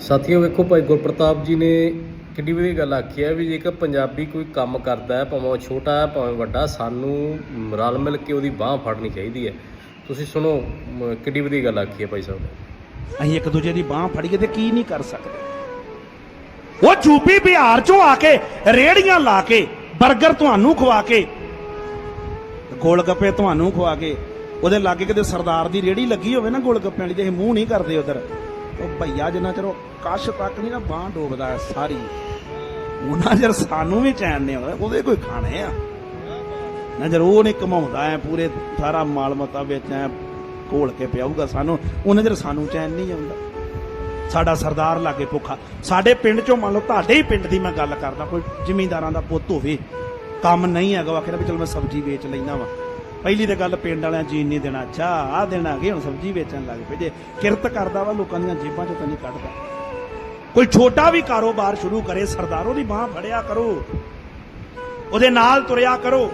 ਸਾਥੀਓ ਵੇਖੋ ਭਾਈ ਗੁਰਪ੍ਰਤਾਪ ਜੀ ਨੇ ਕਿੰਨੀ ਵਧੀਆ ਗੱਲ ਆਖੀ ਹੈ ਵੀ ਜੇਕਰ ਪੰਜਾਬੀ ਕੋਈ ਕੰਮ ਕਰਦਾ ਹੈ ਭਾਵੇਂ ਛੋਟਾ ਹੈ ਭਾਵੇਂ ਵੱਡਾ ਸਾਨੂੰ ਰਲ ਮਿਲ ਕੇ ਉਹਦੀ ਬਾਹ ਫੜਨੀ ਚਾਹੀਦੀ ਹੈ। ਤੁਸੀਂ ਸੁਣੋ ਮ, ਕਿੰਨੀ ਵਧੀਆ ਗੱਲ ਆਖੀ ਹੈ ਭਾਈ ਸਾਹਿਬ ਨੇ। ਅਸੀਂ ਇੱਕ ਦੂਜੇ ਦੀ ਬਾਹ ਫੜੀਏ ਤੇ ਕੀ ਨਹੀਂ ਕਰ ਸਕਦੇ। ਉਹ ਯੂਪੀ ਬਿਹਾਰ ਚੋਂ ਆ ਕੇ ਰੇੜੀਆਂ ਲਾ ਕੇ 버ਗਰ ਤੁਹਾਨੂੰ ਖਵਾ ਕੇ ਗੋਲ ਗੱਪੇ ਤੁਹਾਨੂੰ ਖਵਾ ਕੇ ਉਹਦੇ ਲਾਗੇ ਕਿਤੇ ਸਰਦਾਰ ਦੀ ਰੇੜੀ ਲੱਗੀ ਹੋਵੇ ਨਾ ਗੋਲ ਗੱਪਿਆਂ ਵਾਲੀ ਜੇ ਅਸੀਂ ਮੂੰਹ ਨਹੀਂ ਕਰਦੇ ਉਧਰ। ਉਹ ਭਈਆ ਜਿੰਨਾ ਚਿਰ ਉਹ ਕਸ਼ ਤੱਕ ਨਹੀਂ ਨਾ ਬਾਹ ਡੋਬਦਾ ਹੈ ਸਾਰੀ, ਉਹਨਾਂ ਚਿਰ ਸਾਨੂੰ ਵੀ ਚੈਨ ਨਹੀਂ ਆਉਂਦਾ, ਉਹਦੇ ਕੋਈ ਖਾਣੇ ਆ। ਨਜ਼ਰ ਉਹ ਨਹੀਂ ਕਮਾਉਂਦਾ ਐ ਪੂਰੇ ਸਾਰਾ ਮਾਲ ਮਤਾ ਵਿੱਚ ਐ ਘੋਲ ਕੇ ਪਿਆਊਗਾ ਸਾਨੂੰ, ਉਹਨਾਂ ਚਿਰ ਸਾਨੂੰ ਚੈਨ ਨਹੀਂ ਆਉਂਦਾ। ਸਾਡਾ ਸਰਦਾਰ ਲਾਗੇ ਭੁੱਖਾ, ਸਾਡੇ ਪਿੰਡ ਚੋਂ ਮੰਨ ਲਓ ਤੁਹਾਡੇ ਹੀ ਪਿੰਡ ਦੀ ਮੈਂ ਗੱਲ ਕਰਦਾ, ਕੋਈ ਜ਼ਿਮੀਂਦਾਰਾਂ ਦਾ ਪੁੱਤ ਹੋਵੇ, ਕੰਮ ਨਹੀਂ ਹੈਗਾ ਵਾ ਕਹਿੰਦਾ ਵੀ ਚਲ ਮੈਂ ਸਬਜ਼ੀ ਵੇਚ ਲੈਣਾ ਵਾ। ਪਹਿਲੀ ਤਾਂ ਗੱਲ ਪਿੰਡ ਵਾਲਿਆਂ ਜੀਣ ਨਹੀਂ ਦੇਣਾ। ਅੱਛਾ ਆ ਦੇਣਾ ਕਿ ਹੁਣ ਸਬਜ਼ੀ ਵੇਚਣ ਲੱਗ ਪਏ ਜੇ। ਕਿਰਤ ਕਰਦਾ ਵਾ, ਲੋਕਾਂ ਦੀਆਂ ਜੇਬਾਂ ਚੋਂ ਤਾਂ ਨਹੀਂ ਕੱਢਦਾ। ਕੋਈ ਛੋਟਾ ਵੀ ਕਾਰੋਬਾਰ ਸ਼ੁਰੂ ਕਰੇ, ਸਰਦਾਰੋ ਦੀ ਬਾਹ ਫੜਿਆ ਕਰੋ। ਉਹਦੇ ਨਾਲ ਤੁਰਿਆ ਕਰੋ।